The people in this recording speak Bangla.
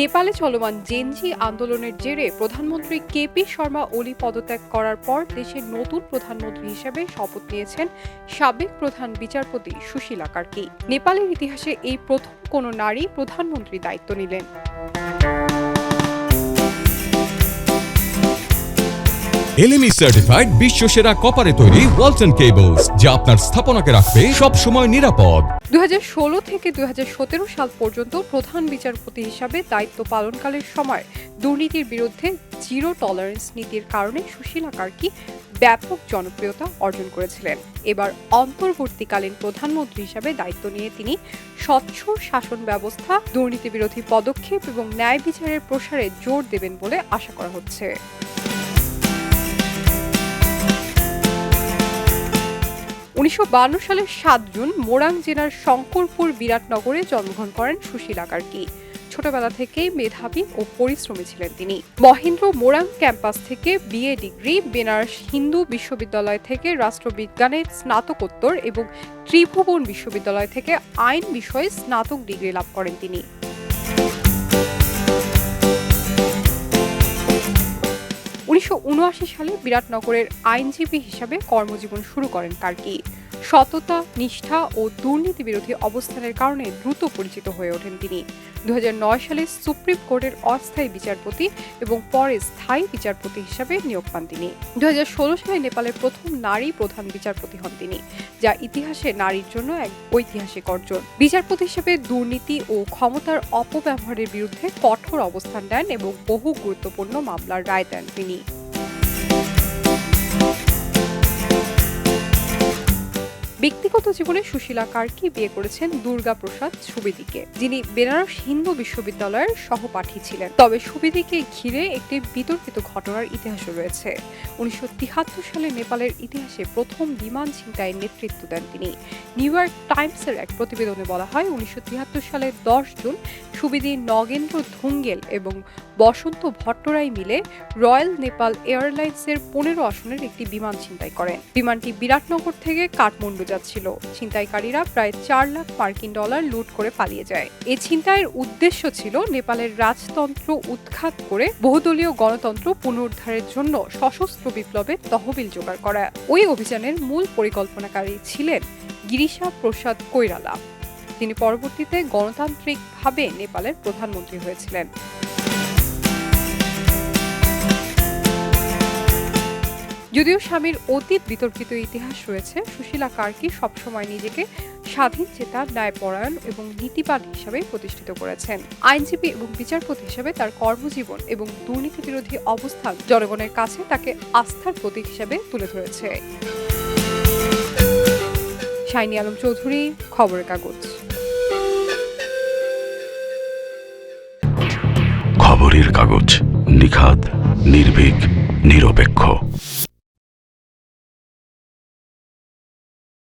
নেপালে চলমান জেনজি আন্দোলনের জেরে প্রধানমন্ত্রী কেপি শর্মা ওলি পদত্যাগ করার পর দেশের নতুন প্রধানমন্ত্রী হিসেবে শপথ নিয়েছেন সাবেক প্রধান বিচারপতি সুশীলা কার্কি। নেপালের ইতিহাসে এই প্রথম কোনো নারী প্রধানমন্ত্রী দায়িত্ব নিলেন। এলএমই সার্টিফাইড বিশ্ব সেরা কপারে তৈরি ওয়ালটন কেবলস যা আপনার স্থাপনাকে রাখবে সব সময় নিরাপদ দু থেকে দুই হাজার সতেরো সাল পর্যন্ত প্রধান বিচারপতি হিসাবে দায়িত্ব পালনকালের সময় দুর্নীতির বিরুদ্ধে জিরো টলারেন্স নীতির কারণে সুশীলা কার্কি ব্যাপক জনপ্রিয়তা অর্জন করেছিলেন। এবার অন্তর্বর্তীকালীন প্রধানমন্ত্রী হিসাবে দায়িত্ব নিয়ে তিনি স্বচ্ছ শাসন ব্যবস্থা দুর্নীতি বিরোধী পদক্ষেপ এবং ন্যায় বিচারের প্রসারে জোর দেবেন বলে আশা করা হচ্ছে। উনিশশো সালের সাত জুন মোরাং জেলার শঙ্করপুর বিরাটনগরে জন্মগ্রহণ করেন সুশীলা কার্কি ছোটবেলা থেকেই মেধাবী ও পরিশ্রমী ছিলেন তিনি। মহেন্দ্র মোরাং ক্যাম্পাস থেকে বিএ ডিগ্রি, বেনারস হিন্দু বিশ্ববিদ্যালয় থেকে রাষ্ট্রবিজ্ঞানে স্নাতকোত্তর এবং ত্রিভুবন বিশ্ববিদ্যালয় থেকে আইন বিষয়ে স্নাতক ডিগ্রি লাভ করেন তিনি। উনিশশো সালে বিরাটনগরের আইনজীবী হিসাবে কর্মজীবন শুরু করেন কার্কি। সততা, নিষ্ঠা ও দুর্নীতি বিরোধী অবস্থানের কারণে দ্রুত পরিচিত হয়ে ওঠেন তিনি। দু সালে সুপ্রিম কোর্টের অস্থায়ী বিচারপতি এবং পরে স্থায়ী বিচারপতি হিসাবে নিয়োগ পান তিনি। দু সালে নেপালের প্রথম নারী প্রধান বিচারপতি হন তিনি, যা ইতিহাসে নারীর জন্য এক ঐতিহাসিক অর্জন। বিচারপতি হিসেবে দুর্নীতি ও ক্ষমতার অপব্যবহারের বিরুদ্ধে কঠোর অবস্থান নেন এবং বহু গুরুত্বপূর্ণ মামলার রায় দেন তিনি। ব্যক্তিগত জীবনে সুশীলা কার্কি বিয়ে করেছেন দুর্গা প্রসাদ সুবেদীকে, যিনি বেনারস হিন্দু বিশ্ববিদ্যালয়ের সহপাঠী ছিলেন। তবে সুবেদীকে ঘিরে একটি বিতর্কিত ঘটনার ইতিহাসও রয়েছে। উনিশশো সালে নেপালের ইতিহাসে প্রথম বিমান ছিনতাইয়ের নেতৃত্ব দেন তিনি। নিউ ইয়র্ক টাইমসের এক প্রতিবেদনে বলা হয়, উনিশশো সালে দশ জুন সুবিধি নগেন্দ্র ধুঙ্গেল এবং বসন্ত ভট্টরাই মিলে রয়্যাল নেপাল এয়ারলাইন্সের পনেরো আসনের একটি বিমান ছিনতাই করেন। বিমানটি বিরাটনগর থেকে কাঠমান্ডু যাচ্ছিল। ছিনতাইকারীরা প্রায় চার লাখ মার্কিন ডলার লুট করে পালিয়ে যায়। এই ছিনতাইয়ের উদ্দেশ্য ছিল নেপালের রাজতন্ত্র উৎখাত করে বহুদলীয় গণতন্ত্র পুনরুদ্ধারের জন্য সশস্ত্র বিপ্লবের তহবিল জোগাড় করা। ওই অভিযানের মূল পরিকল্পনাকারী ছিলেন গিরিশা প্রসাদ কৈরালা। তিনি পরবর্তীতে গণতান্ত্রিকভাবে নেপালের প্রধানমন্ত্রী হয়েছিলেন। যদিও স্বামীর অতীত বিতর্কিত ইতিহাস রয়েছে, সুশীলা কার্কি সবসময় নিজেকে স্বাধীন চেতা, ন্যায়পরায়ণ এবং নীতিবাদ হিসাবে প্রতিষ্ঠিত করেছেন? আইনজীবী এবং বিচারপতি হিসাবে তার কর্মজীবন এবং দুর্নীতি বিরোধী অবস্থান জনগণের কাছে তাকে আস্থার প্রতীক হিসাবে তুলে ধরেছে। শাইনি আলম চৌধুরী, খবরের কাগজ। খবরের কাগজ নিখাত নির্ভীক, নিরপেক্ষ।